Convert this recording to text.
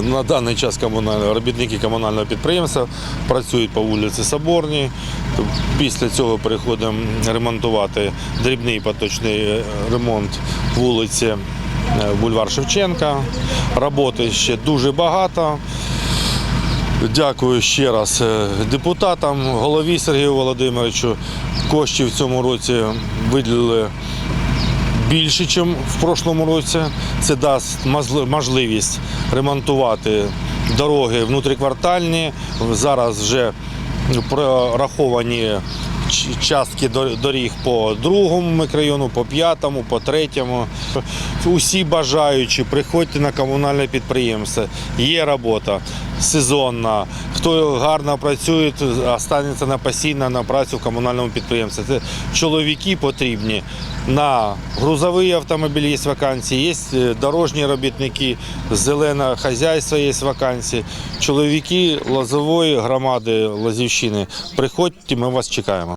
на даний час комунальні робітники комунального підприємства працюють по вулиці Соборній. Після цього переходимо ремонтувати дрібний поточний е, ремонт вулиці е, Бульвар Шевченка. Роботи ще дуже багато. Дякую ще раз е, депутатам, голові Сергію Володимировичу. Коштів в цьому році виділили більше, ніж в прошлому році. Це дасть можливість ремонтувати дороги внутріквартальні. Зараз вже прораховані частки дор- доріг по другому мікрорайону, по п'ятому, по третьому. Усі бажаючі, приходьте на комунальне підприємство. Є робота сезонна. Хто гарно працює, останеться на постійно на працю в комунальному підприємстві. Це чоловіки потрібні на грузовий автомобіль є вакансії, є е, дорожні робітники, зелене хазяйство є вакансії. Чоловіки Лозової громади Лозівщини, приходьте, ми вас чекаємо.